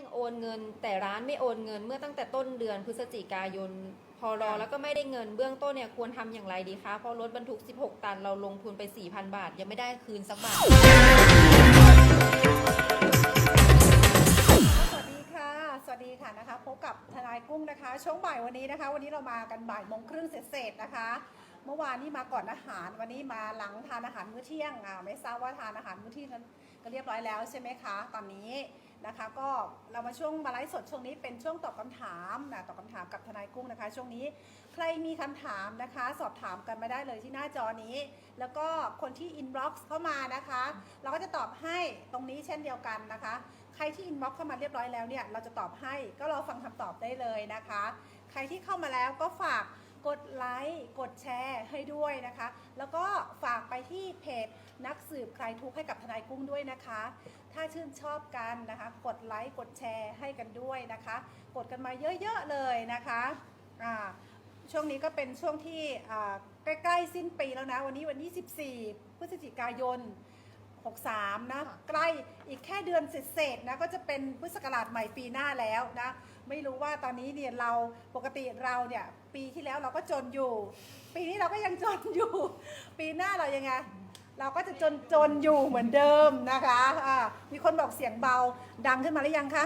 งโอนเงิน แต่ร้านไม่โอนเงิน เมื่อตั้งแต่ต้นเดือนพฤศจิกายนพอรอแล้วก็ไม่ได้เงินเบื้องต้นเนี่ยควรทำอย่างไรดีคะเพราะรถบรรทุก 16 ตันเราลงทุนไป 4,000 บาท ยังไม่ได้คืนสักบาทสวัสดีค่ะ สวัสดีค่ะนะคะพบกับทนายกุ้งนะคะ ช่วงบ่ายวันนี้นะคะ วันนี้เรามากันบ่ายโมงครึ่งเสร็จๆนะคะ เมื่อวานนี้มาก่อนอาหาร วันนี้มาหลังทานอาหารมื้อเที่ยงอ่าไม่ทราบว่าทานอาหารมื้อเที่ยงนั้นก็เรียบร้อยแล้วใช่ไหมคะ ตอนนี้ นะคะ ก็เรามาช่วงมาไลฟ์สดช่วงนี้เป็นช่วงตอบคำถามนะตอบคำถามกับทนายกุ้งนะคะ ช่วงนี้ใครมีคำถามนะคะ สอบถามกันมาได้เลยที่หน้าจอนี้ แล้วก็คนที่อินบ็อกซ์เข้ามานะคะ เราก็จะตอบให้ตรงนี้เช่นเดียวกันนะคะ ใครที่อินบ็อกเข้ามาเรียบร้อยแล้วเนี่ยเราจะตอบให้ก็รอฟังคำตอบได้เลยนะคะ ใครที่เข้ามาแล้วก็ฝาก กดไลค์กดแชร์ให้ด้วยนะคะ แล้วก็ฝากไปที่เพจนักสืบใครทุกข์ให้กับทนายกุ้งด้วยนะคะ ถ้าชื่นชอบกันนะคะ กดไลค์กดแชร์ให้กันด้วยนะคะ กดกันมาเยอะๆเลยนะคะอ่าช่วงนี้ก็เป็นช่วงที่อ่าใกล้ๆสิ้นปีแล้วนะ วันนี้วันที่14พฤศจิกายน 63 นะ ใกล้อีกแค่เดือนเศษๆนะก็จะเป็นพุทธศักราชใหม่ปีหน้าแล้วนะ ไม่รู้ว่าตอนนี้เนี่ยเราปกติเราเนี่ย ปีที่แล้วเราก็จนอยู่ ปีนี้เราก็ยังจนอยู่ ปีหน้าเรายังไง เราก็จะจนจนอยู่เหมือนเดิมนะคะอ่ามีคนบอกเสียงเบา ดังขึ้นมาหรือยังคะ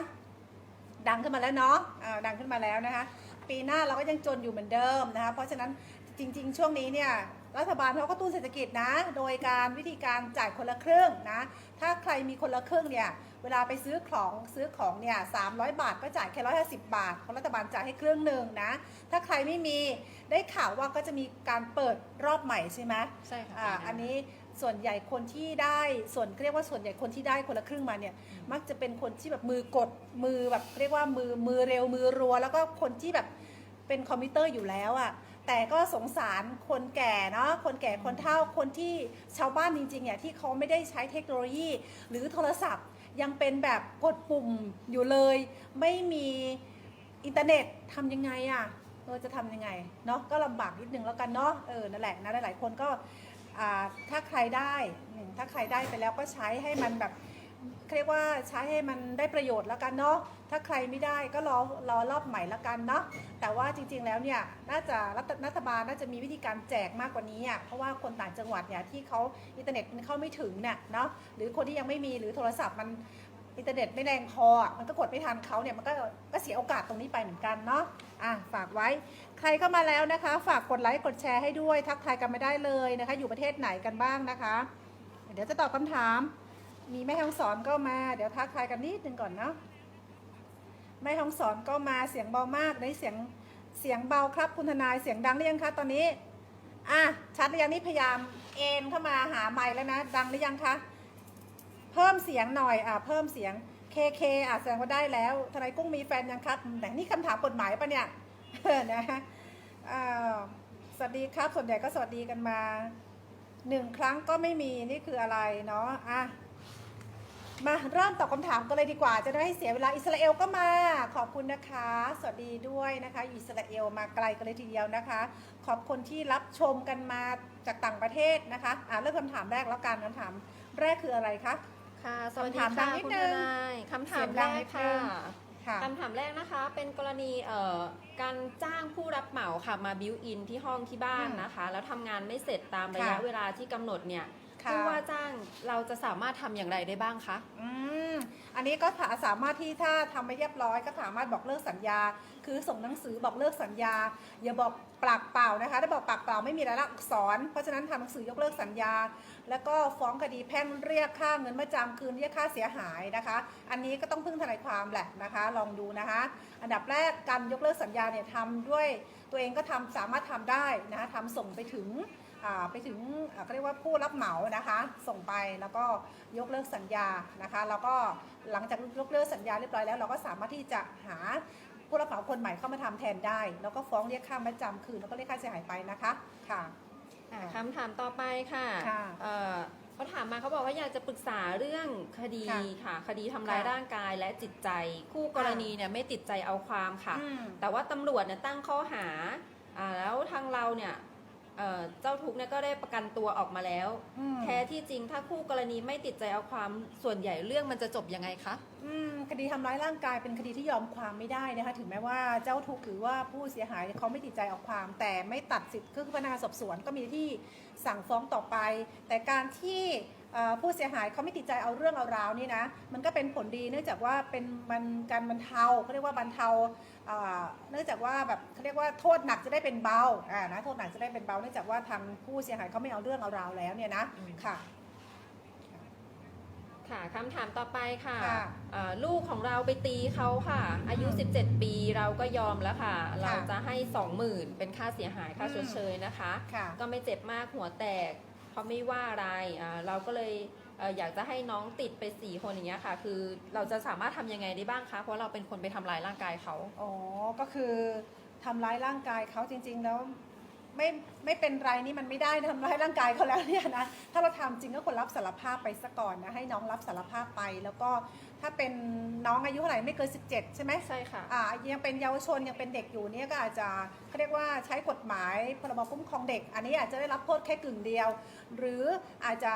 ดังขึ้นมาแล้วเนาะอ่าดังขึ้นมาแล้วนะคะ ปีหน้าเราก็ยังจนอยู่เหมือนเดิมนะคะ เพราะฉะนั้นจริง ๆ ช่วงนี้เนี่ยรัฐบาลเขาก็ตุ้นเศรษฐกิจนะ โดยการวิธีการจ่ายคนละครึ่งนะ ถ้าใครมีคนละครึ่งเนี่ย เวลาไปซื้อของซื้อของเนี่ย300บาทก็จ่ายแค่150บาทเพราะรัฐบาลจ่ายให้ครึ่งหนึ่งนะ ถ้าใครไม่มีได้ข่าวว่าก็จะมีการเปิดรอบใหม่ใช่ไหมใช่ค่ะอ่าอันนี้ส่วนใหญ่คนที่ได้ส่วนเรียกว่าส่วนใหญ่คนที่ได้คนละครึ่งมาเนี่ย มักจะเป็นคนที่แบบมือกดมือแบบเรียกว่ามือมือเร็วมือรัว แล้วก็คนที่แบบเป็นคอมพิวเตอร์อยู่แล้วอะ่ะแต่ก็สงสารคนแก่เนาะคนแก่คนเฒ่าคนที่ชาวบ้านจริงๆเนี่ยที่เขาไม่ได้ใช้เทคโนโลยี หรือโทรศัพท์ ยังเป็นแบบกดปุ่มอยู่เลย ไม่มีอินเทอร์เน็ตทำยังไงอะ่ะเออจะทำยังไงเนาะก็ลำบากนิดนึงแล้วกันเนาะเออนั่นแหละนะหลายๆคนก็ถ้าใครได้ถ้าใครได้ไปแล้วก็ใช้ให้มันแบบ เรียกว่าใช้ให้มันได้ประโยชน์แล้วกันเนาะถ้าใครไม่ได้ก็รอรอรอบใหม่แล้วกันเนาะแต่ว่าจริงๆแล้วเนี่ยน่าจะรัฐรัฐบาลน่าจะมีวิธีการแจกมากกว่านี้อะเพราะว่าคนต่างจังหวัดเนี่ยที่เขาอินเทอร์เน็ตมันเข้าไม่ถึงเนี่ยเนาะหรือคนที่ยังไม่มีหรือโทรศัพท์มันอินเทอร์เน็ตไม่แรงพอ มันก็กดไม่ทันเขาเนี่ย มันก็ก็เสียโอกาสตรงนี้ไปเหมือนกันเนาะ อะ ฝากไว้ ใครเข้ามาแล้วนะคะ ฝากกดไลค์ กดแชร์ให้ด้วย ทักทายกันไม่ได้เลยนะคะ อยู่ประเทศไหนกันบ้างนะคะ เดี๋ยวจะตอบคำถาม มีแม่ห้องสอนก็มา เดี๋ยวทักทายกันนิดนึงก่อนเนาะแม่ห้องสอนก็มาเสียงเบามากในเสียงเสียงเบาครับคุณทนายเสียงดังหรือยังคะตอนนี้อะชัดหรือยังนี่พยายามเอ็นเข้ามาหาไมค์แล้วนะ ดังหรือยังคะเพิ่มเสียงหน่อยอะเพิ่มเสียงเคเคอะแสดงว่าได้แล้วทนายกุ้งมีแฟนยังครับแต่นี่คำถามกฎหมายปะเนี่ยนะฮะอ่าสวัสดีครับส่วนใหญ่ก็สวัสดีกันมาหนึ่งครั้งก็ไม่มีนี่คืออะไรเนาะอะ มาเริ่มตอบคำถามกันเลยดีกว่า จะได้ไม่ให้เสียเวลาอิสราเอลก็มา ขอบคุณนะคะ สวัสดีด้วยนะคะ อิสราเอลมาไกลกันเลยทีเดียวนะคะ ขอบคุณที่รับชมกันมาจากต่างประเทศนะคะอ่าเริ่มคำถามแรกแล้วกันคำถามแรกคืออะไรคะค่ะสวัสดีคำถามดัค่ะงนิดคุณนึทงนายคำถาเสีมยงแรดังกนิดนึค่ะงค่ะคำถามแรกนะคะ เป็นกรณีเอ่อการจ้างผู้รับเหมาค่ะมาบิวอินที่ห้องที่บ้านอืมนะคะ แล้วทำงานไม่เสร็จตามระค่ะยะเวลาที่กำหนดเนี่ยค่ะ ผู้ว่าจ้างเราจะสามารถทำอย่างไรได้บ้างคะ อืมอันนี้ก็สามารถที่ถ้าทำไม่เรียบร้อยก็สามารถบอกเลิกสัญญา คือส่งหนังสือบอกเลิกสัญญา อย่าบอกปากเปล่านะคะ ถ้าบอกปากเปล่าไม่มีรายลักษณ์อักษร เพราะฉะนั้นทำหนังสือยกเลิกสัญญา แล้วก็ฟ้องคดีแพ่งเรียกค่าเงินมาจำคืนเรียกค่าเสียหายนะคะ อันนี้ก็ต้องพึ่งทนายความแหละนะคะ ลองดูนะคะ อันดับแรกการยกเลิกสัญญาเนี่ยทำด้วยตัวเองก็ทำสามารถทำได้นะคะทำส่งไปถึงอ่า ไปถึงอ่าเขาเรียกว่าผู้รับเหมานะคะ ส่งไปแล้วก็ยกเลิกสัญญานะคะ แล้วก็หลังจากยกเลิกสัญญาเรียบร้อยแล้ว เราก็สามารถที่จะหาผู้รับเหมาคนใหม่เข้ามาทำแทนได้ แล้วก็ฟ้องเรียกค่ามัดจำคืนแล้วก็เรียกค่าเสียหายไปนะคะค่ะอ่าคำถามต่อไปค่ะค่ะเอ่อเขาถามมาเขาบอกว่าอยากจะปรึกษาเรื่องคดีค่ะค่ะคดีทำร้ายค่ะร่างกายและจิตใจ คู่กรณีเนี่ยไม่ติดใจเอาความค่ะอืมแต่ว่าตำรวจเนี่ยตั้งข้อหาอ่าแล้วทางเราเนี่ย เอ่อเจ้าทุกข์เนี่ยก็ได้ประกันตัวออกมาแล้ว อืม แท้ที่จริงถ้าคู่กรณีไม่ติดใจเอาความส่วนใหญ่เรื่องมันจะจบยังไงคะ อืมคดีทำร้ายร่างกายเป็นคดีที่ยอมความไม่ได้นะคะ ถึงแม้ว่าเจ้าทุกข์หรือว่าผู้เสียหายเขาไม่ติดใจเอาความ แต่ไม่ตัดสิทธิ์คือพนักงานสอบสวนก็มีที่สั่งฟ้องต่อไป แต่การที่เอ่อ ผู้เสียหายเขาไม่ติดใจเอาเรื่องเอาราวนี่นะมันก็เป็นผลดีเนื่องจากว่าเป็นมันการบรรเทาเขาเรียกว่าบรรเทาเอ่อเนื่องจากว่าแบบเขาเรียกว่าโทษหนักจะได้เป็นเบาอ่านะโทษหนักจะได้เป็นเบาเนื่องจากว่าทางผู้เสียหายเขาไม่เอาเรื่องเอาราวแล้วเนี่ยนะอืมค่ะค่ะคำถามต่อไปค่ะค่ะเอ่อลูกของเราไปตีเขาค่ะ อายุ 17 ปีเราก็ยอมแล้วค่ะ เราจะให้ 20,000 เป็นค่าเสียหายค่าอืมชดเชยนะคะค่ะก็ไม่เจ็บมากหัวแตก เขาไม่ว่าอะไรเราก็เลยอยากจะให้น้องติดไปสี่คนอย่างเงี้ยค่ะ คือเราจะสามารถทำยังไงได้บ้างคะ เพราะเราเป็นคนไปทำร้ายร่างกายเขาอ๋อก็คือทำร้ายร่างกายเขาจริง ๆ แล้วไม่ไม่เป็นไรนี่มันไม่ได้ทำร้ายร่างกายเขาแล้วเนี่ยนะถ้าเราทำจริงก็ควรรับสารภาพไปซะก่อนนะให้น้องรับสารภาพไปแล้วก็ ถ้าเป็นน้องอายุเท่าไหร่ไม่เกิน 17 ใช่ไหมใช่ค่ะอ่ายังเป็นเยาวชนยังเป็นเด็กอยู่เนี่ยก็อาจจะเขาเรียกว่าใช้กฎหมายพรบคุ้มครองเด็ก อันนี้อาจจะได้รับโทษแค่กึ่งเดียว หรืออาจจะ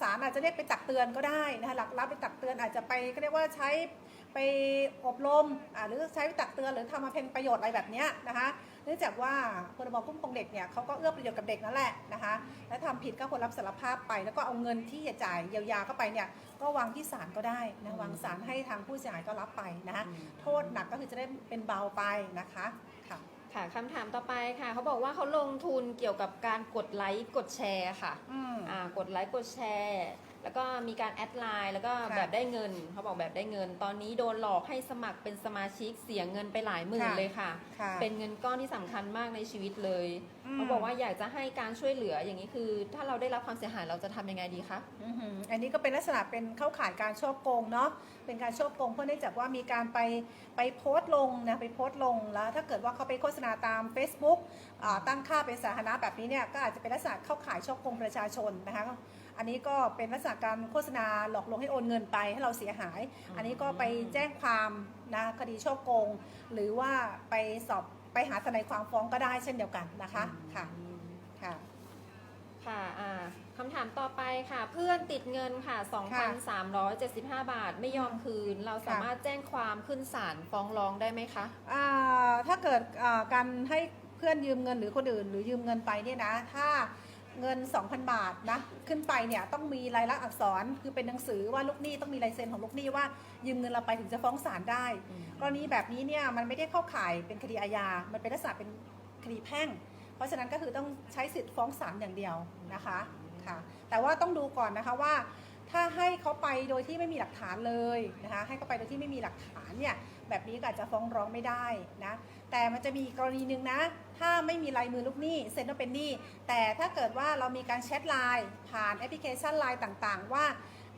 ศาลอาจจะเรียกไปตักเตือนก็ได้นะคะหลักรับไปตักเตือนอาจจะไปเขาเรียกว่าใช้ไปอบรมอ่าหรือใช้ไปตักเตือนหรือทำมาเป็นประโยชน์อะไรแบบเนี้ยนะคะ เนื่องจากว่าพรบคุ้มครองเด็กเนี่ยเขาก็เอื้อประโยชน์กับเด็กนั่นแหละนะคะและทำผิดก็ควรรับสารภาพไป แล้วก็เอาเงินที่จะจ่ายเยียวยาเข้าไปเนี่ยก็วางที่ศาลก็ได้นะวางศาลให้ทางผู้เสียหายก็รับไปนะคะโทษหนักก็คือจะได้เป็นเบาไปนะคะค่ะค่ะคำถามต่อไปค่ะ เขาบอกว่าเขาลงทุนเกี่ยวกับการกดไลค์กดแชร์ค่ะอืมอ่ากดไลค์กดแชร์ แล้วก็มีการแอดไลน์แล้วก็ค่ะแบบได้เงินเขาบอกแบบได้เงิน ตอนนี้โดนหลอกให้สมัครเป็นสมาชิกเสียเงินไปหลายหมื่นค่ะเลยค่ะ ค่ะเป็นเงินก้อนที่สำคัญมากในชีวิตเลยอืม เขาบอกว่าอยากจะให้การช่วยเหลืออย่างนี้คือ ถ้าเราได้รับความเสียหายเราจะทำยังไงดีคะ อื้อหืออันนี้ก็เป็นลักษณะเป็นเข้าข่ายการช่อโกงเนาะ เป็นการช่อโกงเพราะเนื่องจากว่ามีการไปไปโพสต์ลงนะไปโพสต์ลงแล้ว ถ้าเกิดว่าเขาไปโฆษณาตาม Facebook อ่าตั้งค่าเป็นสาธารณะแบบนี้เนี่ยก็อาจจะเป็นลักษณะเข้าข่ายช่อโกงประชาชนนะคะ อันนี้ก็เป็นลักษณะการโฆษณาหลอกลวงให้โอนเงินไปให้เราเสียหายอืมอันนี้ก็ไปแจ้งความนะคดีช่อโกง หรือว่าไปสอบไปหาทนายความฟ้องก็ได้เช่นเดียวกันนะคะค่ะค่ะค่ะอ่าคำถามต่อไปค่ะ เพื่อนติดเงินค่ะ 2,375 บาทไม่ยอมคืน เราสามารถแจ้งความขึ้นศาลฟ้องร้องได้ไหมคะอ่าถ้าเกิดอ่าการให้เพื่อนยืมเงินหรือคนอื่น หรือยืมเงินไปเนี่ยนะ ถ้า เงิน 2,000 บาทนะขึ้นไปเนี่ยต้องมีลายลักษณ์อักษรคือเป็นหนังสือว่าลูกหนี้ต้องมีลายเซ็นของลูกหนี้ว่ายืมเงินเราไปถึงจะฟ้องศาลได้กรณีแบบนี้เนี่ยมันไม่ได้เข้าข่ายเป็นคดีอาญา มันเป็นลักษณะเป็นคดีแพ่ง เพราะฉะนั้นก็คือต้องใช้สิทธิ์ฟ้องศาลอย่างเดียวนะคะค่ะแต่ว่าต้องดูก่อนนะคะว่า ถ้าให้เขาไปโดยที่ไม่มีหลักฐานเลยนะคะให้เขาไปโดยที่ไม่มีหลักฐานเนี่ย แบบนี้ก็อาจจะฟ้องร้องไม่ได้นะแต่มันจะมีกรณีหนึ่งนะ ถ้าไม่มีลายมือลูกหนี้เซ็นว่าเป็นหนี้แต่ถ้าเกิดว่าเรามีการแชทไลน์ผ่านแอปพลิเคชันไลน์ต่างๆ ว่า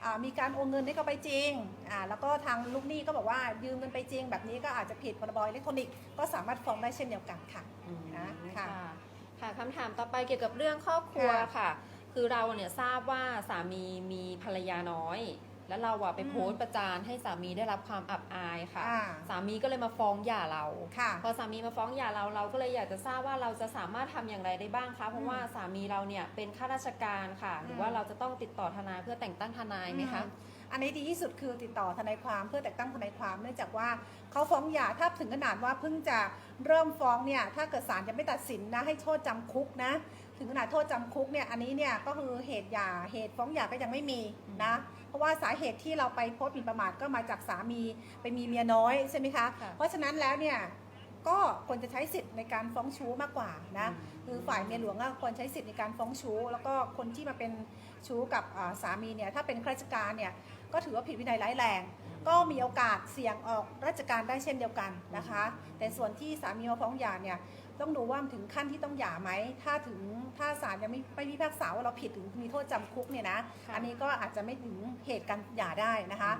อ่ามีการโอนเงินให้เขาไปจริงอ่าแล้วก็ทางลูกหนี้ก็บอกว่ายืมเงินไปจริง แบบนี้ก็อาจจะผิดพรบอิเล็กทรอนิกส์ก็สามารถฟ้องได้เช่นเดียวกันค่ะนะค่ะค่ะค่ะคำถามต่อไปเกี่ยวกับเรื่องครอบครัวค่ะค่ะคือเราเนี่ยทราบว่าสามีมีภรรยาน้อย แล้วเราอะไปอืมโพสต์ประจานให้สามีได้รับความอับอายค่ะ อ่าสามีก็เลยมาฟ้องหย่าเรา ค่ะพอสามีมาฟ้องหย่าเราเราก็เลยอยากจะทราบว่าเราจะสามารถทำอย่างไรได้บ้างคะเพราะว่าสามีเราเนี่ยเป็นข้าราชการค่ะ หรือว่าอืมเราจะต้องติดต่อทนายเพื่อแต่งตั้งทนายไหมคะอือันนี้ดีที่สุดคือติดต่อทนายความเพื่อแต่งตั้งทนายความเนื่องจากว่าเขาฟ้องหย่าถ้าถึงขนาดว่าเพิ่งจะเริ่มฟ้องเนี่ยถ้าเกิดศาลยังไม่ตัดสินนะให้โทษจำคุกนะ ถึงขนาดโทษจำคุกเนี่ยอันนี้เนี่ยก็คือเหตุหย่าเหตุฟ้องหย่าก็ยังไม่มีนะเพ ราะว่าสาเหตุที่เราไปโพสต์หมิ่นประมาทก็มาจากสามีไปมีเมียน้อยใช่ไหมคะ ค่ะ เพราะฉะนั้นแล้วเนี่ยก็ควรจะใช้สิทธิ์ในการฟ้องชู้มากกว่านะคือฝ่ายเมียหลวงก็ควรใช้สิทธิ์ในการฟ้องชู้ แล้วก็คนที่มาเป็นชู้กับอ่าสามีเนี่ยถ้าเป็นข้าราชการเนี่ยก็ถือว่าผิดวินัยร้ายแรง ก็มีโอกาสเสี่ยงออกราชการได้เช่นเดียวกันนะคะ แต่ส่วนที่สามีมาฟ้องหย่าเนี่ย ต้องดูว่ามันถึงขั้นที่ต้องหย่าไหม ถ้าถึงถ้าศาลยังไม่ไม่พิพากษาว่าเราผิดถึงมีโทษจำคุกเนี่ยนะค่ะอันนี้ก็อาจจะไม่ถึงเหตุการหย่าได้นะคะ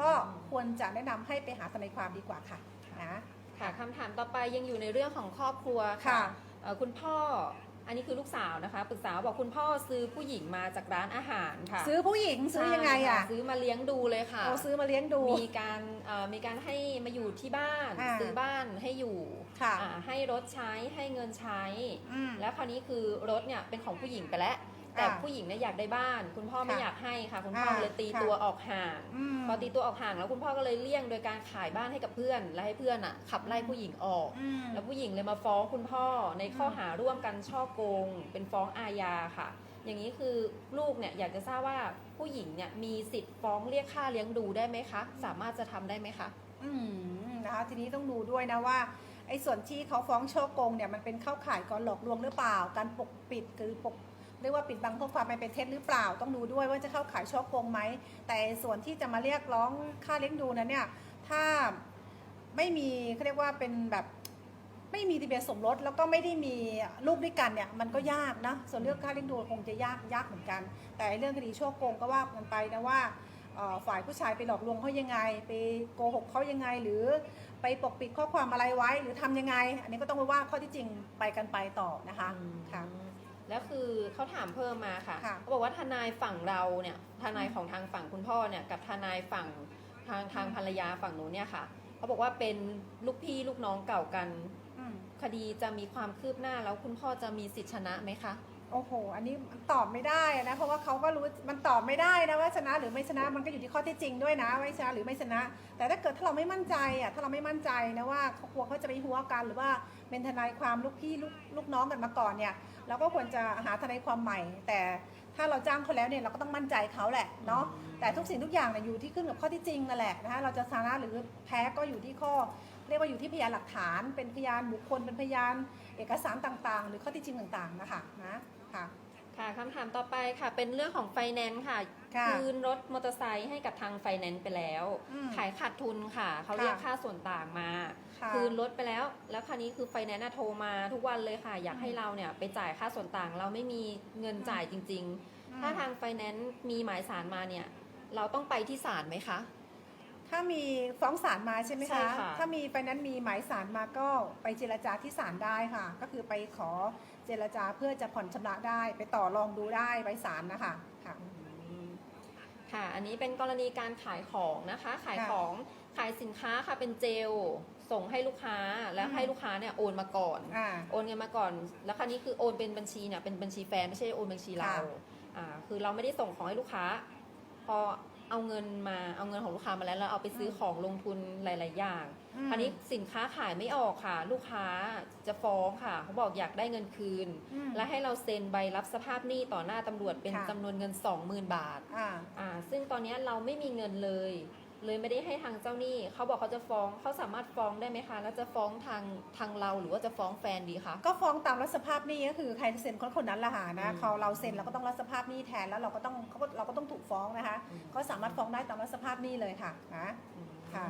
ก็ควรจะแนะนำให้ไปหาทนายความดีกว่าค่ะนะ ค่ะคำถามต่อไปยังอยู่ในเรื่องของครอบครัวค่ะค่ะ เอ่อคุณพ่อ อันนี้คือลูกสาวนะคะปรึกษาบอกคุณพ่อซื้อผู้หญิงมาจากร้านอาหารค่ะซื้อผู้หญิงซื้อยังไงอะใช่ค่ซื้อมาเลี้ยงดูเลยค่ะเอาซื้อมาเลี้ยงดู มีการเอ่อมีการให้มาอยู่ที่บ้าน อ่าซื้อบ้านให้อยู่ค่ะอ่าให้รถใช้ให้เงินใช้ อืม แล้วคราวนี้คือรถเนี่ยเป็นของผู้หญิงไปแล้ว แต่อ่าผู้หญิงเนี่ยอยากได้บ้าน คุณพ่อไม่ค่ะอยากให้ค่ะ คุณพ่ออ่าเลยตีค่ะ ตัวออกห่าง ม พอตีตัวออกห่างแล้วคุณพ่อก็เลยเลี่ยงโดยการขายบ้านให้กับเพื่อน และให้เพื่อนอะขับไล่ผู้หญิงออก อืม แล้วผู้หญิงเลยมาฟ้องคุณพ่อในข้อหาร่วมกันช่อโกง เป็นฟ้องอาญาค่ะ อย่างนี้คือลูกเนี่ยอยากจะทราบว่าผู้หญิงเนี่ยมีสิทธิ์ฟ้องเรียกค่าเลี้ยงดูได้ไหมคะ สามารถจะทำได้ไหมคะ อืมนะคะทีนี้ต้องดูด้วยนะว่าไอ้ส่วนที่เขาฟ้องช่อโกงเนี่ยมันเป็นเข้าข่ายการหลอกลวงหรือเปล่า การปกปิดคือปก เรียกว่าปิดบังข้อความไม่เป็นเท็จหรือเปล่า ต้องดูด้วยว่าจะเข้าข่ายช่อโกงไหม แต่ส่วนที่จะมาเรียกร้องค่าเลี้ยงดูนั้นเนี่ย ถ้าไม่มีเขาเรียกว่าเป็นแบบไม่มีทะเบียนสมรสแล้วก็ไม่ได้มีลูกด้วยกันเนี่ยมันก็ยากนะส่วนเรื่องค่าเลี้ยงดูคงจะยากยากเหมือนกัน แต่เรื่องคดีช่อโกงก็ว่ากันไปนะว่าเอ่อฝ่ายผู้ชายไปหลอกลวงเขายังไง ไปโกหกเขายังไง หรือไปปกปิดข้อความอะไรไว้หรือทำยังไง อันนี้ก็ต้องไปว่าข้อที่จริงไปกันไปต่อนะคะค่ะ แล้วคือเขาถามเพิ่มมาค่ะค่ะ เขาบอกว่าทนายฝั่งเราเนี่ยทนายของทางฝั่งคุณพ่อเนี่ยกับทนายฝั่งทางทางภรรยาฝั่งหนูเนี่ยค่ะเขาบอกว่าเป็นลูกพี่ลูกน้องเก่ากัน อืมคดีจะมีความคืบหน้าแล้วคุณพ่อจะมีสิทธิชนะไหมคะ โอ้โห อันนี้มันตอบไม่ได้นะ เพราะว่าเขาก็รู้มันตอบไม่ได้นะว่าชนะหรือไม่ชนะมันก็อยู่ที่ข้อเที่จริงด้วยนะว่าชนะหรือไม่ชนะ แต่ถ้าเกิดถ้าเราไม่มั่นใจอะถ้าเราไม่มั่นใจนะว่าเขากลัวเขาจะไปหัวกันหรือว่าเป็นทนายความลูกพี่ลูกลูกน้องกันมาก่อนเนี่ย เราก็ควรจะหาทนายความใหม่ แต่ถ้าเราจ้างเขาแล้วเนี่ยเราก็ต้องมั่นใจเขาแหละเนาะแต่ทุกสิ่งทุกอย่างเนี่ยอยู่ที่ขึ้นกับข้อที่จริงนั่นแหละนะคะเราจะชนะหรือแพ้ก็อยู่ที่ข้อ เรียกว่าอยู่ที่พยานหลักฐาน เป็นพยานบุคคลเป็นพยานเอกสารต่างๆ หรือข้อที่จริงต่างๆนะคะนะค่ะ ค่ะคำถามต่อไปค่ะ เป็นเรื่องของไฟแนนซ์ค่ะ ค่ะคืนรถมอเตอร์ไซค์ให้กับทางไฟแนนซ์ไปแล้ว อืมขายขาดทุนค่ะ เขาค่ะเรียกค่าส่วนต่างมา ค่ะ คืนรถไปแล้ว แล้วคราวนี้คือไฟแนนซ์อะโทรมาทุกวันเลยค่ะ อยากให้เราเนี่ยไปจ่ายค่าส่วนต่าง เราไม่มีเงินจ่ายจริงๆถ้าทางไฟแนนซ์มีหมายสารมาเนี่ย เราต้องไปที่ศาลไหมคะ ถ้ามีฟ้องศาลมาใช่ไหมใช่คะ ค่ะ ถ้ามีไปนั้นมีหมายศาลมาก็ไปเจรจาที่ศาลได้ค่ะ ก็คือไปขอเจรจาเพื่อจะผ่อนชำระได้ ไปต่อรองดูได้ไปศาลนะคะค่ะ ค่ะ อันนี้เป็นกรณีการขายของนะคะ ขายค่ะของขายสินค้าค่ะเป็นเจล ส่งให้ลูกค้าแล้วอืม ให้ลูกค้าเนี่ยโอนมาก่อน อ่า โอนเงินมาก่อน แล้วคราวนี้คือโอนเป็นบัญชีเนี่ยเป็นบัญชีแฟนไม่ใช่โอนบัญชีเราค่ะ อ่าคือเราไม่ได้ส่งของให้ลูกค้า พอ เอาเงินมาเอาเงินของลูกค้ามาแล้วเราเอาไปซื้อของลงทุนหลาย ๆ อย่างอืม คราวนี้สินค้าขายไม่ออกค่ะ ลูกค้าจะฟ้องค่ะ เขาบอกอยากได้เงินคืน อืม และให้เราเซ็นใบรับสภาพหนี้ต่อหน้าตำรวจเป็นค่ะ จำนวนเงิน 20,000 บาท อ่า อ่า ซึ่งตอนนี้เราไม่มีเงินเลย เลยไม่ได้ให้ทางเจ้าหนี้เขาบอกเขาจะฟ้องเขาสามารถฟ้องได้ไหมคะ แล้วจะฟ้องทางทางเราหรือว่าจะฟ้องแฟนดีคะ ก็ฟ้องตามรับสภาพหนี้ก็คือใครเซ็นคนคนนั้นละหานะอืมเขาเราเซ็นเราก็ต้องรับสภาพหนี้แทนแล้วเราก็ต้องเขาก็เราก็ต้องถูกฟ้องนะคะอืมก็สามารถฟ้องได้ตามรับสภาพหนี้เลยค่ะนะค่ะ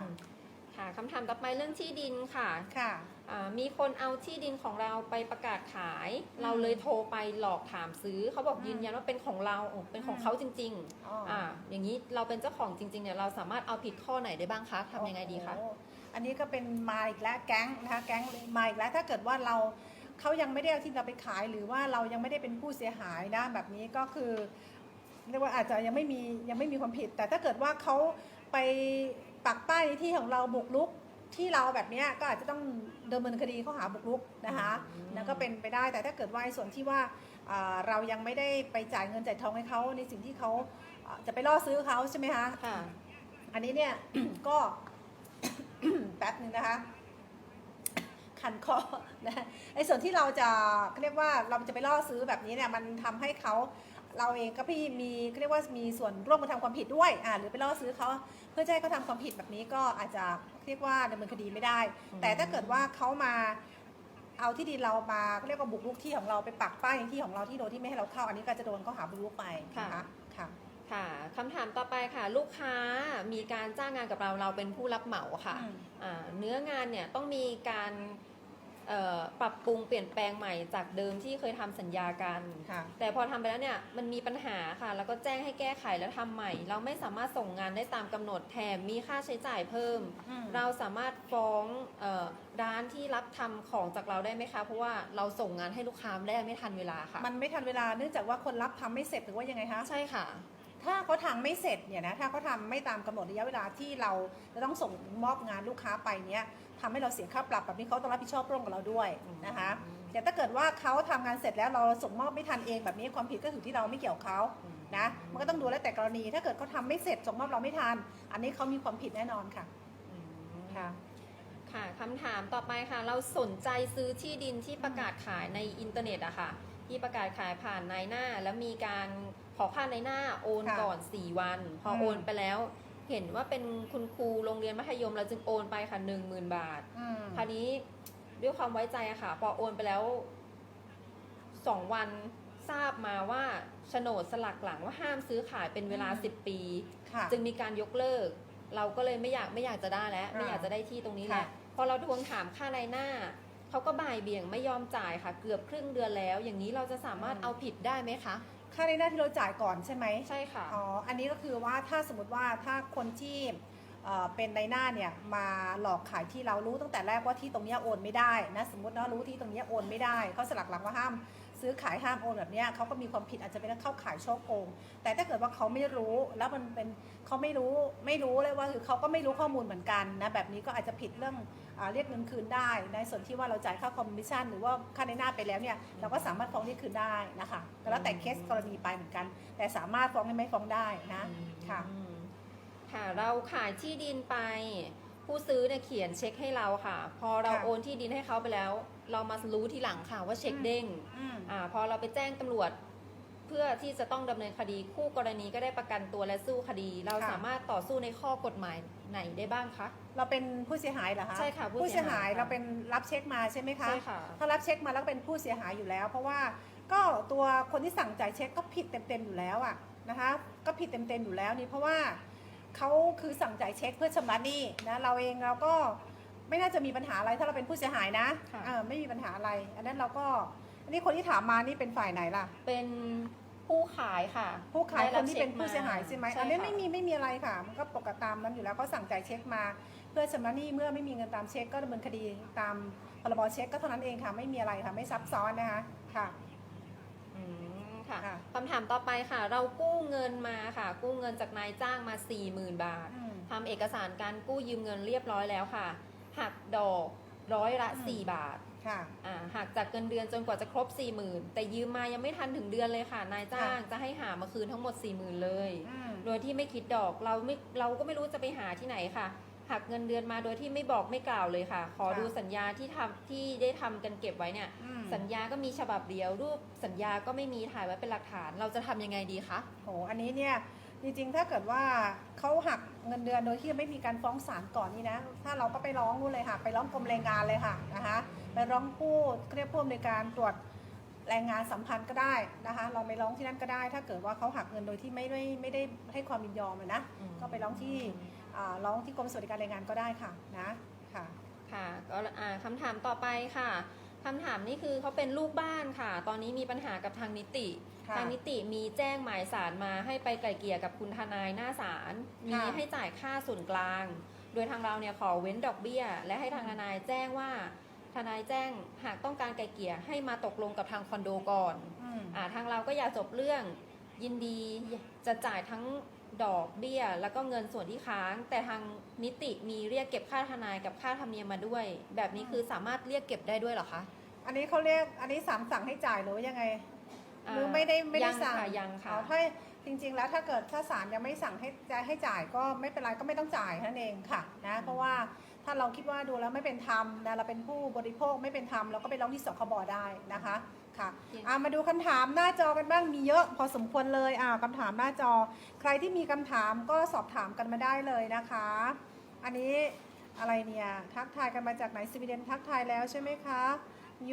ค่ะคำถามต่อไปเรื่องที่ดินค่ะค่ะอ่า มีคนเอาที่ดินของเราไปประกาศขายอืมเราเลยโทรไปหลอกถามซื้อ เขาบอกอืมยืนยันว่าเป็นของเราโอ้เป็นของอืมเขาจริงอ๋อๆออ่าอย่างนี้เราเป็นเจ้าของจริงๆเนี่ยเราสามารถเอาผิดข้อไหนได้บ้างคะทำยังไงดีคะโอ้โหอันนี้ก็เป็นมาอีกแล้วแก๊งนะคะแก๊งมาอีกแล้วถ้าเกิดว่าเราเขายังไม่ได้เอาที่เราไปขาย หรือว่าเรายังไม่ได้เป็นผู้เสียหายนะแบบนี้ก็คือเรียกว่าอาจจะยังไม่มียังไม่มีความผิด แต่ถ้าเกิดว่าเขาไปปักป้ายในที่ของเราบุกรุก ที่เราแบบเนี้ยก็อาจจะต้องดำเนินคดีข้อหาบุกรุกนะคะอืมนั่นก็เป็นไปได้แต่ถ้าเกิดว่าไอ้ส่วนที่ว่าอ่าเรายังไม่ได้ไปจ่ายเงินจ่ายทองให้เขาในสิ่งที่เขาอ่าจะไปล่อซื้อเขาใช่ไหมคะค่ะอันนี้เนี่ยก็แป๊บหนึ่งนะคะ คันคอนะไอ้ส่วนที่เราจะเขาเรียกว่าเราจะไปล่อซื้อแบบนี้เนี่ยมันทำให้เขาเราเองก็พี่มีเขาเรียกว่ามีส่วนร่วมกระทำความผิดด้วยอ่าหรือไปล่อซื้อเขาเพื่อจะให้เขาทำความผิดแบบนี้ก็อาจจะ เรียกว่าดำเนินคดีไม่ได้อืมแต่ถ้าเกิดว่าเขามาเอาที่ดินเรามาเขาเรียกว่าบุกรุกที่ของเราไปปักป้ายในที่ของเราที่โดยที่ไม่ให้เราเข้า อันนี้ก็จะโดนข้อหาบุกรุกไปนะคะค่ะค่ะคำถามต่อไปค่ะ ลูกค้ามีการจ้างงานกับเราเราเป็นผู้รับเหมาค่ะอืมอ่าเนื้องานเนี่ยต้องมีการ เอ่อปรับปรุงเปลี่ยนแปลงใหม่จากเดิมที่เคยทำสัญญากัน ค่ะ แต่พอทำไปแล้วเนี่ยมันมีปัญหาค่ะ แล้วก็แจ้งให้แก้ไขแล้วทำใหม่ เราไม่สามารถส่งงานได้ตามกำหนดแถมมีค่าใช้จ่ายเพิ่ม อืม เราสามารถฟ้องเออร้านที่รับทำของจากเราได้ไหมคะ เพราะว่าเราส่งงานให้ลูกค้าได้ไม่ทันเวลาค่ะมันไม่ทันเวลาเนื่องจากว่าคนรับทำไม่เสร็จหรือว่ายังไงคะ ใช่ค่ะ ถ้าเขาทำไม่เสร็จเนี่ยนะถ้าเขาทำไม่ตามกำหนดระยะเวลาที่เราจะต้องส่งมอบงานลูกค้าไปเนี่ย ทำให้เราเสียค่าปรับแบบนี้เขาต้องรับผิดชอบร่วมกับเราด้วยนะคะแต่ถ้าเกิดว่าเขาทำงานเสร็จแล้วเราส่งมอบไม่ทันเองแบบนี้ความผิดก็อยู่ที่เราไม่เกี่ยวเขานะมันก็ต้องดูแล้วแต่กรณี ถ้าเกิดเขาทำไม่เสร็จส่งมอบเราไม่ทัน อันนี้เขามีความผิดแน่นอนค่ะค่ะค่ะคำถามต่อไปค่ะ เราสนใจซื้อที่ดินที่ประกาศขายในอินเทอร์เน็ตอะค่ะ ที่ประกาศขายผ่านนายหน้า แล้วมีการขอค่านายหน้าโอนก่อน 4 วัน พอโอนไปแล้ว เห็นว่าเป็นคุณครูโรงเรียนมัธยมเราจึงโอนไปค่ะ10,000บาทอืมคราวนี้ด้วยความไว้ใจอะค่ะ พอโอนไปแล้วสองวันทราบมาว่าโฉนดสลักหลังว่าห้ามซื้อขายเป็นเวลาอืม10ปี ค่ะ จึงมีการยกเลิก เราก็เลยไม่อยากไม่อยากจะได้แล้ว อ่าไม่อยากจะได้ที่ตรงนี้แหค่ะละพอเราทวงถามค่าในหน้า เขาก็บ่ายเบี่ยงไม่ยอมจ่ายค่ะ เกือบครึ่งเดือนแล้ว อย่างนี้เราจะสามารถเอาผิดได้ไหมคะ ค่าในหน้าที่เราจ่ายก่อนใช่ไหมใช่ค่ะ อ๋อ อันนี้ก็คือว่าถ้าสมมติว่าถ้าคนที่เอ่อเป็นในหน้าเนี่ยมาหลอกขายที่เรารู้ตั้งแต่แรกว่าที่ตรงเนี้ยโอนไม่ได้นะสมมตินะรู้ที่ตรงเนี้ยโอนไม่ได้เขาสลักหลังว่าห้าม ซื้อขายห้ามโอนแบบเนี้ยเขาก็มีความผิดอาจจะเป็นเข้าขายช่อโกง แต่ถ้าเกิดว่าเขาไม่รู้แล้วมันเป็นเขาไม่รู้ไม่รู้เลยว่าคือเขาก็ไม่รู้ข้อมูลเหมือนกันนะแบบนี้ก็อาจจะผิดเรื่องอา เรียกเงินคืนได้ ในส่วนที่ว่าเราจ่ายค่าคอมมิชชั่นหรือว่าค่าในหน้าไปแล้วเนี่ยเราก็สามารถฟ้องเรียกคืนได้นะคะก็แล้วแต่เคสกรณีไปเหมือนกัน แต่สามารถฟ้องได้ไหมฟ้องได้นะค่ะอืมค่ะเราขายที่ดินไปผู้ซื้อเนี่ยเขียนเช็คให้เราค่ะ พอเราค่ะโอนที่ดินให้เขาไปแล้ว เรามารู้ทีหลังค่ะว่าเช็คอืมเด้งอืมอ่าพอเราไปแจ้งตำรวจ เพื่อที่จะต้องดำเนินคดีคู่กรณีก็ได้ประกันตัวและสู้คดี เราค่ะสามารถต่อสู้ในข้อกฎหมายไหนได้บ้างคะ เราเป็นผู้เสียหายเหรอคะใช่ค่ะผู้ผู้เสีเสียยหาหายยค่ะเราเป็นรับเช็คมาใช่ไหมคะใช่ค่ะ ถ้ารับเช็คมาแล้วก็เป็นผู้เสียหายอยู่แล้ว เพราะว่าก็ตัวคนที่สั่งจ่ายเช็คก็ผิดเต็มๆอยู่แล้วอะนะคะก็ผิดเต็มๆอยู่แล้วนี่เพราะว่าเขาคือสั่งจ่ายเช็คเพื่อชำระหนี้นะเราเองเราก็ไม่น่าจะมีปัญหาอะไรถ้าเราเป็นผู้เสียหายนะค่ะ เออไม่มีปัญหาอะไร อันนั้นเราก็อันนี้คนที่ถามมานี่เป็นฝ่ายไหนล่ะ เป็นผู้ขายค่ะผู้ขายได้ครับนที่เป็นผู้เสียหายใช่ไหมใช่อันนี้ค่ะ ไม่มีไม่มีอะไรค่ะ มันก็ปกติตามนั้นอยู่แล้วก็สั่งจ่ายเช็คมาเพื่อชำระหนี้เมื่อไม่มีเงินตามเช็คก็ดำเนินคดีตามพรบเช็คก็เท่านั้นเองค่ะไม่มีอะไรค่ะไม่ซับซ้อนนะคะค่ะ อืมค่ะค่ะ คำถามต่อไปค่ะ เรากู้เงินมาค่ะ กู้เงินจากนายจ้างมา 40,000 บาท อืม ทำเอกสารการกู้ยืมเงินเรียบร้อยแล้วค่ะ หักดอกร้อยละ อืม 4 บาทค่ะ อ่าหักจากเงินเดือนจนกว่าจะครบ 40,000 แต่ยืมมายังไม่ทันถึงเดือนเลยค่ะ นายจ้างจะให้หามาคืนทั้งหมด 40,000 เลย อืม โดยที่ไม่คิดดอกเราไม่เราก็ไม่รู้จะไปหาที่ไหนค่ะ หักเงินเดือนมาโดยที่ไม่บอกไม่กล่าวเลยค่ะ ขอค่ะดูสัญญาที่ทำที่ได้ทำกันเก็บไว้เนี่ยอืมสัญญาก็มีฉบับเดียว รูปสัญญาก็ไม่มีถ่ายไว้เป็นหลักฐาน เราจะทำยังไงดีคะโหอันนี้เนี่ยจริงๆถ้าเกิดว่าเขาหักเงินเดือนโดยที่ไม่มีการฟ้องศาลก่อนนี่นะ ถ้าเราก็ไปร้องนู่นเลยค่ะ ไปร้องกรมแรงงานเลยค่ะนะคะไปร้องผู้เรียกผู้อำนวยการตรวจแรงงานสัมพันธ์ก็ได้นะคะ เราไปร้องที่นั่นก็ได้ ถ้าเกิดว่าเขาหักเงินโดยที่ไม่ได้ไม่ได้ให้ความยินยอมอะนะก็ไปร้องที่อ่า ร้องที่กรมสวัสดิการแรงงานก็ได้ค่ะนะค่ะ ค่ะก็อ่าคำถามต่อไปค่ะคำถามนี่คือเขาเป็นลูกบ้านค่ะ ตอนนี้มีปัญหากับทางนิติค่ะทางนิติมีแจ้งหมายสารมาให้ไปไกล่เกลี่ยกับคุณทนายหน้าศาลมีค่ะให้จ่ายค่าส่วนกลาง โดยทางเราเนี่ยขอเว้นดอกเบี้ย และให้ทางทนายแจ้งว่า ทนายแจ้งหากต้องการไกล่เกลี่ยให้มาตกลงกับทางคอนโดก่อนอืมอ่าทางเราก็อยากจบเรื่องยินดีจะจ่ายทั้ง ดอกเบี้ย แล้วก็เงินส่วนที่ค้าง แต่ทางนิติมีเรียกเก็บค่าทนายกับค่าธรรมเนียมมาด้วย แบบนี้คือสามารถเรียกเก็บได้ด้วยเหรอคะอันนี้เขาเรียกอันนี้สามสั่งให้จ่ายหรือว่ายังไงอ่าหรือไม่ได้ไม่ได้ยังสั่งค่ะยังค่ะอ๋อถ้าจริง ๆ แล้วถ้าเกิดถ้าศาลยังไม่สั่งให้จะให้จ่ายก็ไม่เป็นไรก็ไม่ต้องจ่ายเท่านั่นเองค่ะนะเพราะว่าถ้าเราคิดว่าดูแล้วไม่เป็นธรรมนะเราเป็นผู้บริโภคไม่เป็นธรรมเราก็ไปร้องที่สคบได้นะคะ ค่ะอ่ามาดูคำถามหน้าจอกันบ้างมีเยอะพอสมควรเลยอ่าคำถามหน้าจอ ใครที่มีคำถามก็สอบถามกันมาได้เลยนะคะ อันนี้อะไรเนี่ยทักทายกันมาจากไหนสวีเดนทักทายแล้วใช่ไหมคะ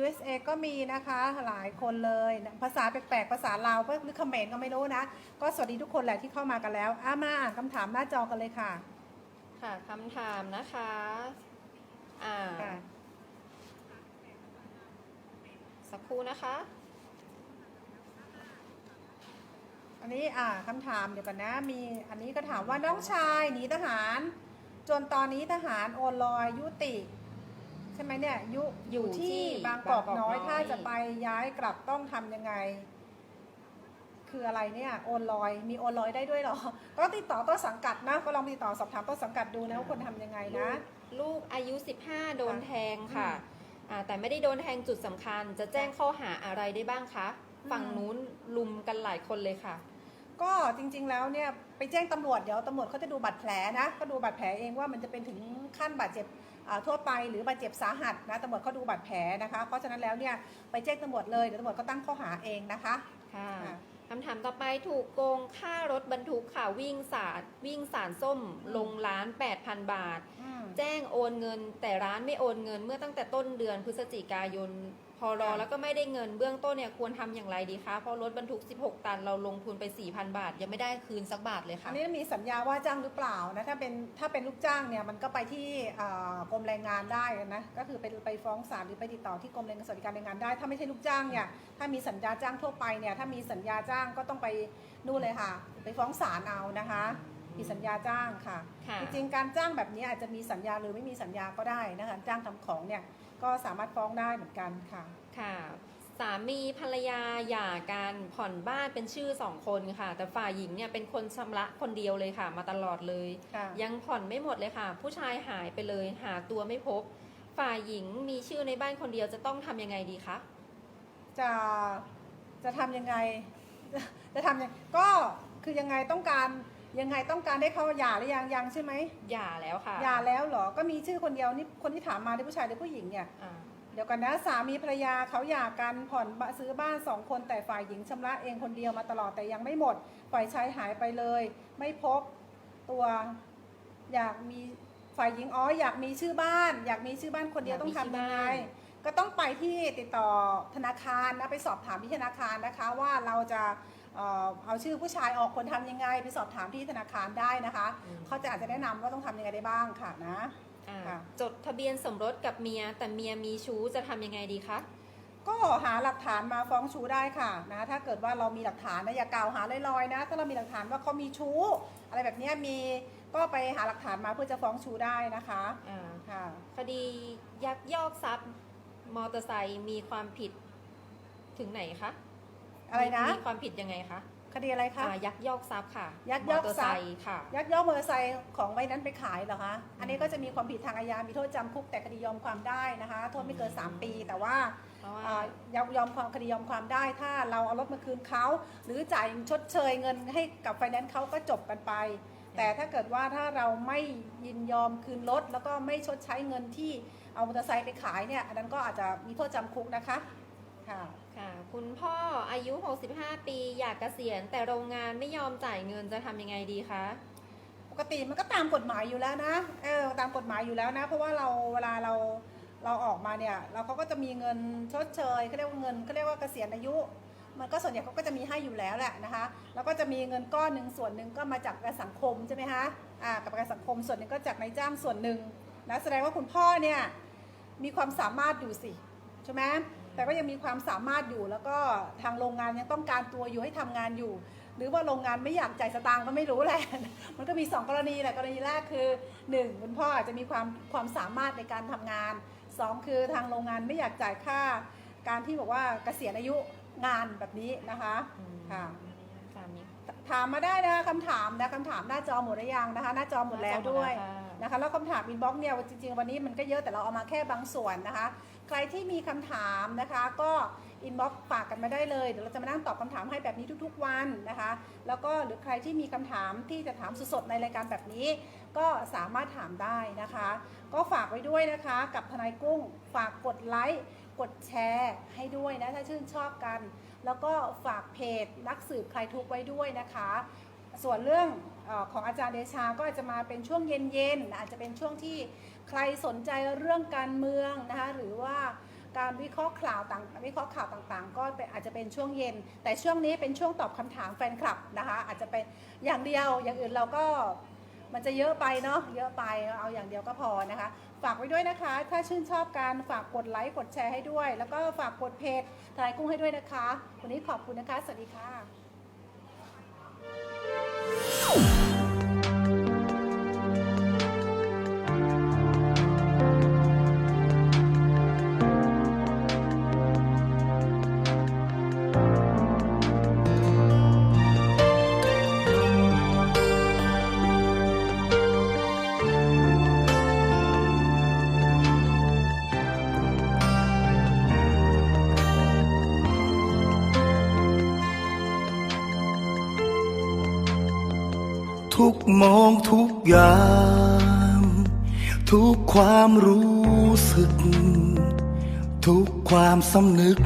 USA ก็มีนะคะหลายคนเลยนะภาษาแปลกๆภาษาลาวก็หรือเขมรก็ไม่รู้นะ ก็สวัสดีทุกคนแหละที่เข้ามากันแล้วอ่ามาอ่านคำถามหน้าจอกันเลยค่ะ ค่ะคำถามนะคะอ่า ค่ะ ครู่นะคะ อันนี้อ่าคำถามเดี๋ยวกันนะ มีอันนี้ก็ถามว่าน้องชายหนีทหาร จนตอนนี้ทหารโอนลอยยุติ ใช่ไหมเนี่ยยุอยู่ที่บางกอกน้อยบางกอกน้อยถ้าจะไปย้ายกลับต้องทำยังไง คืออะไรเนี่ยโอนลอย มีโอนลอยได้ด้วยเหรอ ก็ติดต่อต้นสังกัดนะก็ลองติดต่อสอบถามต้นสังกัดดูนะว่าควรทำยังไงนะ ลูกอายุ 15 โดนแทงค่ะ อืมอ่า แต่ไม่ได้โดนแทงจุดสำคัญ จะแจ้งข้อหาอะไรได้บ้างคะอืมฝั่งนู้นลุมกันหลายคนเลยค่ะ ก็จริงๆแล้วเนี่ยไปแจ้งตำรวจเดี๋ยวตำรวจเขาจะดูบาดแผลนะก็ดูบาดแผลเองว่ามันจะเป็นถึงขั้นบาดเจ็บอ่าทั่วไปหรือบาดเจ็บสาหัสนะตำรวจเขาดูบาดแผลนะคะ เพราะฉะนั้นแล้วเนี่ยไปแจ้งตำรวจเลยเดี๋ยวตำรวจก็ตั้งข้อหาเองนะคะค่ะ ค่ะคำถามต่อไปถูกโกงค่ารถบรรทุกค่ะวิ่งสารวิ่งสารส้มลงร้าน 8,000 บาท อืม แจ้งโอนเงิน แต่ร้านไม่โอนเงินเมื่อตั้งแต่ต้นเดือนพฤศจิกายนพอ รอค่ะแล้วก็ไม่ได้เงินเบื้องต้นเนี่ยควรทำอย่างไรดีคะเพราะรถบรรทุก 16 ตันเราลงทุนไป 4,000 บาท ยังไม่ได้คืนสักบาทเลยอัค่ะนนี้มีสัญญาว่าจ้างหรือเปล่านะถ้าเป็นถ้าเป็นลูกจ้างเนี่ยมันก็ไปที่อ่ากรมแรงงานได้นะก็คือไปไปฟ้องศาลหรือไปติดต่อที่กรมแรงงานสวัสดิการแรงงานได้ ถ้าไม่ใช่ลูกจ้างเนี่ยถ้ามีสัญญาจ้างทั่วไปเนี่ยถ้ามีสัญญาจ้างก็ต้องไปนู่นเลยค่ะ ไปฟ้องศาลเอานะคะมีสัญญาจ้างค่ะค่ะจริงๆการจ้างแบบนี้อาจจะมีสัญญาหรือไม่มีสัญญาก็ได้นะคะจ้างทำของเนี่ย ก็สามารถฟ้องได้เหมือนกันค่ะค่ะสามีภรรยาหย่ากันผ่อนบ้านเป็นชื่อสองคนค่ะ แต่ฝ่ายหญิงเนี่ยเป็นคนชำระคนเดียวเลยค่ะ มาตลอดเลย ค่ะยังผ่อนไม่หมดเลยค่ะ ผู้ชายหายไปเลยหาตัวไม่พบ ฝ่ายหญิงมีชื่อในบ้านคนเดียวจะต้องทำยังไงดีคะ จะจะทำยังไง จะทำยังก็คือยังไงต้องการ ยังไงต้องการได้เขาหย่าหรือยังยังใช่ไหมหย่าแล้วค่ะหย่าแล้วเหรอก็มีชื่อคนเดียวนี่คนที่ถามมาที่ผู้ชายหรือผู้หญิงเนี่ยอ่าเดี๋ยวกันนะสามีภรรยาเขาหย่ากันผ่อนบซื้อบ้านสองคนแต่ฝ่ายหญิงชำระเองคนเดียวมาตลอดแต่ยังไม่หมด ฝ่ายชายหายไปเลย ไม่พบตัวอยากมีฝ่ายหญิงอ๋ออยากมีชื่อบ้าน อยากมีชื่อบ้านคนเดียวต้องทำยังไงก็ต้องไปที่ติดต่อธนาคารนะไปสอบถามที่ธนาคารนะคะว่าเราจะ เอ่อเอาชื่อผู้ชายออกคนทำยังไง ไปสอบถามที่ธนาคารได้นะคะ อืม เขาจะอาจจะแนะนำว่าต้องทำยังไงได้บ้างค่ะนะ อ่าค่ะ จดทะเบียนสมรสกับเมีย แต่เมียมีชู้จะทำยังไงดีคะ ก็หาหลักฐานมาฟ้องชู้ได้ค่ะนะถ้าเกิดว่าเรามีหลักฐานนะอย่ากล่าวหาลอยๆนะ ถ้าเรามีหลักฐานว่าเขามีชู้ อะไรแบบเนี้ยมีก็ไปหาหลักฐานมาเพื่อจะฟ้องชู้ได้นะคะอ่า ค่ะ คดียักยอกทรัพย์มอเตอร์ไซค์มีความผิดถึงไหนคะ อะไรนะ มีความผิดยังไงคะคดีอะไรคะอ่ายักยอกทรัพย์ค่ะยักยอกทรัพย์มอเตอร์ไซค์ค่ะ ยักยอกมอเตอร์ไซค์ของใบนั้นไปขายเหรอคะ อันนี้ก็จะมีความผิดทางอาญา มีโทษจำคุกแต่คดียอมความได้นะคะ โทษไม่เกิน 3 ปี แต่ว่าเพราะว่า อ่ายอมยอมความคดียอมความได้ ถ้าเราเอารถมาคืนเขาหรือจ่ายชดเชยเงินให้กับไฟแนนซ์เขาก็จบกันไป แต่ถ้าเกิดว่าถ้าเราไม่ยินยอมคืนรถแล้วก็ไม่ชดใช้เงินที่เอามอเตอร์ไซค์ไปขายเนี่ย อันนั้นก็อาจจะมีโทษจำคุกนะคะ ค่ะ ค่ะ คุณพ่ออายุ 65 ปีอยากเกษียณ แต่โรงงานไม่ยอมจ่ายเงินจะทำยังไงดีคะ ปกติมันก็ตามกฎหมายอยู่แล้วนะ เออ ตามกฎหมายอยู่แล้วนะ เพราะว่าเราเวลาเราเราออกมาเนี่ย เราเขาก็จะมีเงินชดเชยเขาเรียกว่าเงินเขาเรียกว่าเกษียณอายุ มันก็ส่วนใหญ่เขาก็จะมีให้อยู่แล้วแหละนะคะ แล้วก็จะมีเงินก้อนหนึ่งส่วนหนึ่งก็มาจากประกันสังคมใช่ไหมคะ อ่า กับประกันสังคมส่วนหนึ่งก็จากนายจ้างส่วนหนึ่งนะ แสดงว่าคุณพ่อเนี่ยมีความสามารถอยู่สิใช่ไหม แต่ก็ยังมีความสามารถอยู่แล้วก็ทางโรงงานยังต้องการตัวอยู่ให้ทำงานอยู่ หรือว่าโรงงานไม่อยากจ่ายสตางค์ก็ไม่รู้แหละ มันก็มี 2 กรณีแหละกรณีแรกคือ 1 คุณพ่ออาจจะมีความความสามารถในการทำงาน 2 คือทางโรงงานไม่อยากจ่ายค่า การที่บอกว่าเกษียณอายุงานแบบนี้นะคะค่ะตามนี้ถามมาได้นะคำถามนะคำถามหน้าจอหมดหรือยังนะคะ หน้าจอหมดแล้วด้วยค่ะนะคะแล้วคำถามอินบ็อกซ์เนี่ยจริงๆวันนี้มันก็เยอะแต่เราเอามาแค่บางส่วนนะคะ ใครที่มีคำถามนะคะ ก็อินบ็อกซ์ฝากกันมาได้เลย เดี๋ยวเราจะมานั่งตอบคำถามให้แบบนี้ทุกๆวันนะคะ แล้วก็หรือใครที่มีคำถามที่จะถามสดๆในรายการแบบนี้ ก็สามารถถามได้นะคะ ก็ฝากไว้ด้วยนะคะ กับทนายกุ้ง ฝากกดไลค์กดแชร์ให้ด้วยนะถ้าชื่นชอบกัน แล้วก็ฝากเพจนักสืบใครทุกไว้ด้วยนะคะ ส่วนเรื่อง เออของอาจารย์เดชาก็อาจจะมาเป็นช่วงเย็นๆอาจจะเป็นช่วงที่ใครสนใจเรื่องการเมืองนะคะหรือว่าการวิเคราะห์ข่าวต่างวิเคราะห์ข่าวต่างๆ ก็เป็นอาจจะเป็นช่วงเย็น แต่ช่วงนี้เป็นช่วงตอบคำถามแฟนคลับนะคะอาจจะเป็นอย่างเดียวอย่างอื่นเราก็มันจะเยอะไปเนาะเยอะไปเอาอย่างเดียวก็พอนะคะ ฝากไว้ด้วยนะคะ ถ้าชื่นชอบการฝากกดไลค์กดแชร์ให้ด้วย แล้วก็ฝากกดเพจทนายกุ้งให้ด้วยนะคะ วันนี้ขอบคุณนะคะ สวัสดีค่ะ you ทุกมองทุกอย่างทุกความรู้สึก ทุกความสำนึก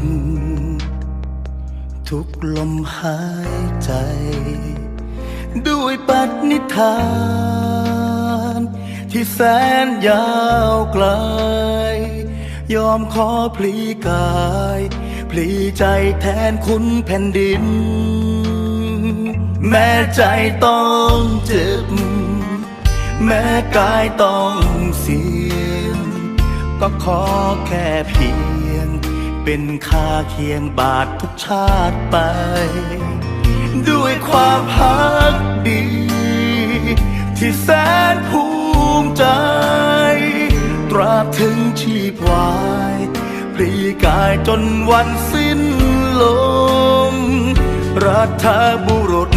ทุกลมหายใจ ด้วยปณิธาน ที่แสนยาวไกล ยอมขอพลีกาย พลีใจแทนคุณแผ่นดิน แม้ใจต้องเจ็บ แม้กายต้องเสียง ก็ขอแค่เพียง เป็นค่าเคียงบาททุกชาติไป ด้วยความพักดี ที่แสนภูมิใจ ตราบถึงชีพวายพลีกายจนวันสิ้นลมรัฐบุรุษ